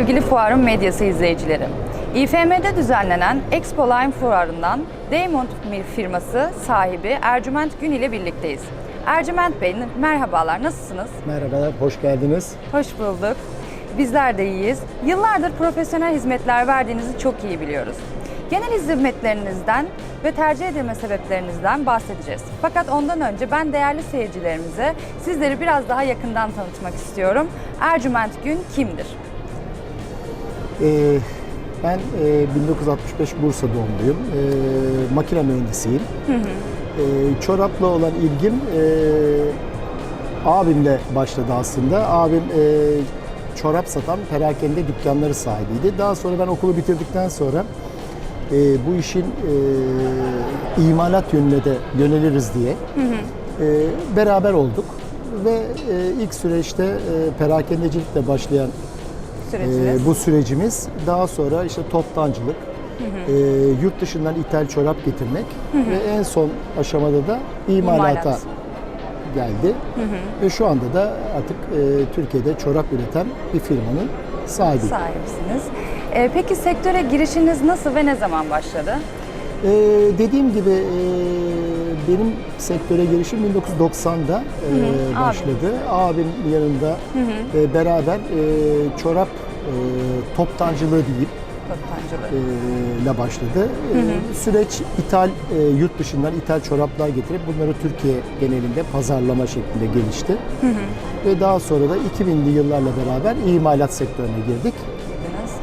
sevgili fuarın medyası izleyicileri. İFM'de düzenlenen Expo Line fuarından Diamond firması sahibi Ercüment Gün ile birlikteyiz. Ercüment Bey merhabalar nasılsınız? Merhabalar, hoş geldiniz. Hoş bulduk. Bizler de iyiyiz. Yıllardır profesyonel hizmetler verdiğinizi çok iyi biliyoruz. Genel hizmetlerinizden ve tercih edilme sebeplerinizden bahsedeceğiz. Fakat ondan önce ben değerli seyircilerimize sizleri biraz daha yakından tanıtmak istiyorum. Ercüment Gün kimdir? Ee, ben e, 1965 Bursa doğumluyum. Ee, makine mühendisiyim. Ee, çorapla olan ilgim e, abimle başladı aslında. Abim e, çorap satan perakende dükkanları sahibiydi. Daha sonra ben okulu bitirdikten sonra e, bu işin e, imalat yönüne de yöneliriz diye e, beraber olduk. Ve e, ilk süreçte e, perakendecilikle başlayan Süreciniz. Ee, bu sürecimiz daha sonra işte toptancılık, e, yurt dışından ithal çorap getirmek ve en son aşamada da imalata İmalat. geldi. Ve şu anda da artık e, Türkiye'de çorap üreten bir firmanın sahibi. Sahipsiniz. Ee, peki sektöre girişiniz nasıl ve ne zaman başladı? Ee, dediğim gibi e, benim sektöre girişim 1990'da e, abim. başladı. Abim yanında e, beraber e, çorap e, toptancılığı diyeyim Toptancılık. e, ile başladı. E, Süreç ithal, e, yurt dışından ithal çoraplar getirip bunları Türkiye genelinde pazarlama şeklinde gelişti. Ve daha sonra da 2000'li yıllarla beraber imalat sektörüne girdik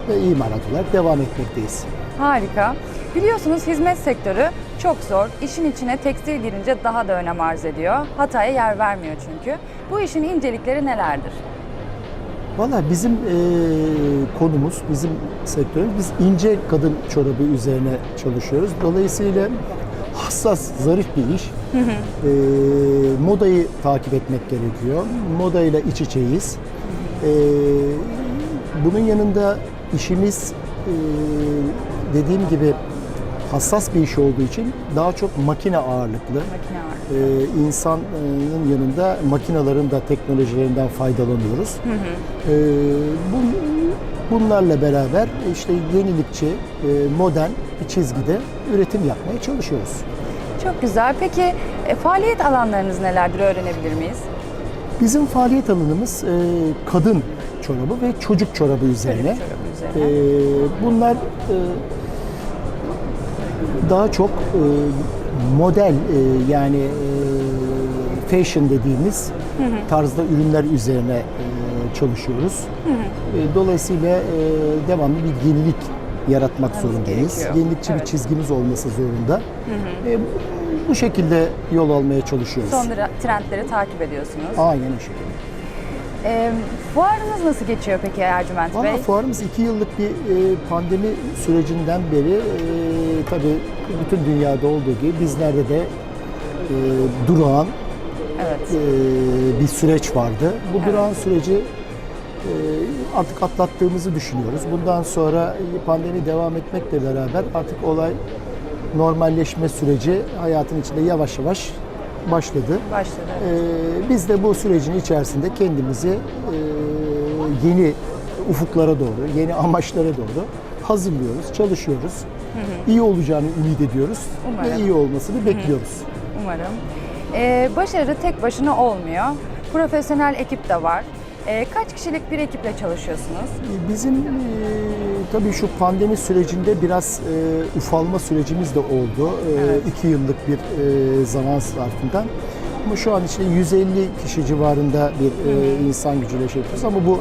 ve imalat olarak devam etmekteyiz. Harika. Biliyorsunuz hizmet sektörü çok zor. İşin içine tekstil girince daha da önem arz ediyor. Hataya yer vermiyor çünkü. Bu işin incelikleri nelerdir? Valla bizim e, konumuz, bizim sektörümüz, biz ince kadın çorabı üzerine çalışıyoruz. Dolayısıyla hassas, zarif bir iş. E, modayı takip etmek gerekiyor. Modayla iç içeyiz. E, bunun yanında işimiz e, dediğim gibi hassas bir iş olduğu için daha çok makine ağırlıklı. Makine ağırlığı. Ee, insanın yanında makinaların da teknolojilerinden faydalanıyoruz. Ee, bu, bunlarla beraber işte yenilikçi, e, modern bir çizgide üretim yapmaya çalışıyoruz. Çok güzel. Peki e, faaliyet alanlarınız nelerdir öğrenebilir miyiz? Bizim faaliyet alanımız e, kadın çorabı ve çocuk çorabı üzerine. Çorabı üzerine. Ee, bunlar e, daha çok e, model e, yani e, fashion dediğimiz tarzda ürünler üzerine e, çalışıyoruz. E, Dolayısıyla e, devamlı bir yenilik yaratmak zorundayız. gerekiyor. Yenilikçi Evet. bir çizgimiz olması zorunda. E, bu şekilde yol almaya çalışıyoruz. Son trendleri takip ediyorsunuz. Aynen o şekilde. E, fuarınız nasıl geçiyor peki Ercüment Bey? Valla fuarımız iki yıllık bir e, pandemi sürecinden beri e, tabii bütün dünyada olduğu gibi bizlerde de e, durağan Evet. e, bir süreç vardı. Bu Evet. durağan süreci e, artık atlattığımızı düşünüyoruz. Bundan sonra pandemi devam etmekle beraber artık olay normalleşme süreci hayatın içinde yavaş yavaş başladı. Başladı. Ee, biz de bu sürecin içerisinde kendimizi e, yeni ufuklara doğru, yeni amaçlara doğru hazırlıyoruz, çalışıyoruz. İyi olacağını ümit ediyoruz Umarım. ve iyi olmasını bekliyoruz. Umarım. E, başarı tek başına olmuyor. Profesyonel ekip de var. E, kaç kişilik bir ekiple çalışıyorsunuz? Bizim e, tabii şu pandemi sürecinde biraz e, ufalma sürecimiz de oldu. E, Evet. iki yıllık bir e, zaman zarfından. Ama şu an işte 150 kişi civarında bir e, insan gücüyle şey yapıyoruz ama bu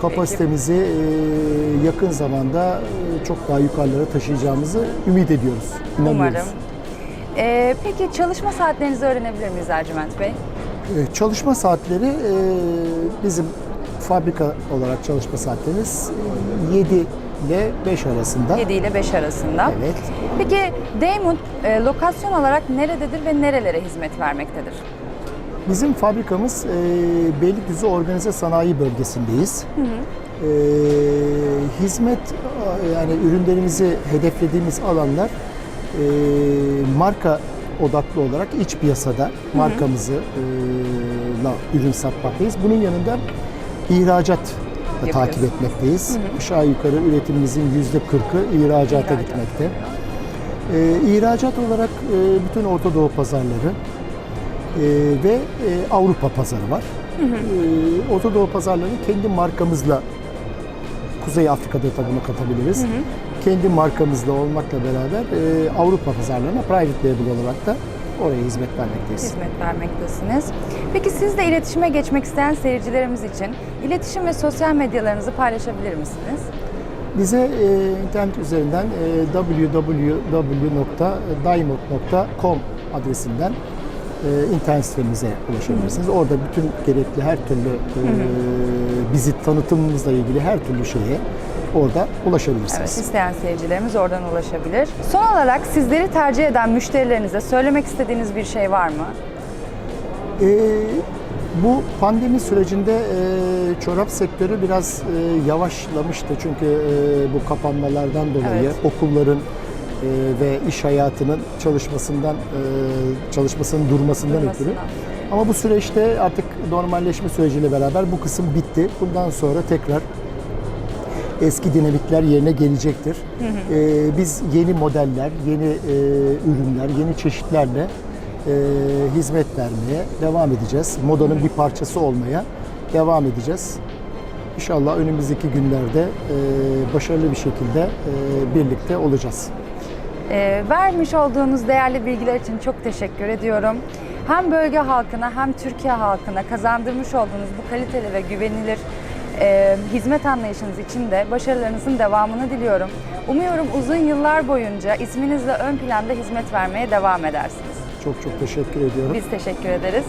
kapasitemizi e, yakın zamanda e, çok daha yukarılara taşıyacağımızı ümit ediyoruz. İnanıyoruz. Umarım. E, peki çalışma saatlerinizi öğrenebilir miyiz Ercüment Bey? E, Çalışma saatleri e, bizim fabrika olarak çalışma saatlerimiz 7 ile 5 arasında. 7 ile 5 arasında. Evet. Peki Diamond e, lokasyon olarak nerededir ve nerelere hizmet vermektedir? Bizim fabrikamız e, Beylikdüzü Organize Sanayi Bölgesindeyiz. E, hizmet e, yani ürünlerimizi hedeflediğimiz alanlar e, marka odaklı olarak iç piyasada markamızı e, la ürün satmaktayız. Bunun yanında ihracat da takip etmekteyiz. Aşağı yukarı üretimimizin yüzde 40'ı ihracata İhracat. gitmekte. E, ihracat olarak e, bütün Orta Doğu pazarları e, ve e, Avrupa pazarı var. E, Orta Doğu pazarlarını kendi markamızla Kuzey Afrika'da da bunu katabiliriz. Kendi markamızla olmakla beraber e, Avrupa pazarlarına private label olarak da oraya hizmet vermekteyiz. hizmet vermektesiniz. Peki siz de iletişime geçmek isteyen seyircilerimiz için iletişim ve sosyal medyalarınızı paylaşabilir misiniz? Bize e, internet üzerinden e, www.diamond.com adresinden e, internet sitemize ulaşabilirsiniz. Orada bütün gerekli her türlü e, bizi tanıtımımızla ilgili her türlü şeye orada ulaşabilirsiniz. Evet, isteyen seyircilerimiz oradan ulaşabilir. Son olarak sizleri tercih eden müşterilerinize söylemek istediğiniz bir şey var mı? Ee, bu pandemi sürecinde e, çorap sektörü biraz e, yavaşlamıştı çünkü e, bu kapanmalardan dolayı Evet. okulların e, ve iş hayatının çalışmasından e, çalışmasının durmasından Durmasından. ötürü. Ama bu süreçte artık normalleşme süreciyle beraber bu kısım bitti. Bundan sonra tekrar eski dinamikler yerine gelecektir. Ee, biz yeni modeller, yeni e, ürünler, yeni çeşitlerle e, hizmet vermeye devam edeceğiz. Modanın bir parçası olmaya devam edeceğiz. İnşallah önümüzdeki günlerde e, başarılı bir şekilde e, birlikte olacağız. Ee, vermiş olduğunuz değerli bilgiler için çok teşekkür ediyorum. Hem bölge halkına hem Türkiye halkına kazandırmış olduğunuz bu kaliteli ve güvenilir e, hizmet anlayışınız için de başarılarınızın devamını diliyorum. Umuyorum uzun yıllar boyunca isminizle ön planda hizmet vermeye devam edersiniz. Çok çok teşekkür ediyorum. Biz teşekkür ederiz.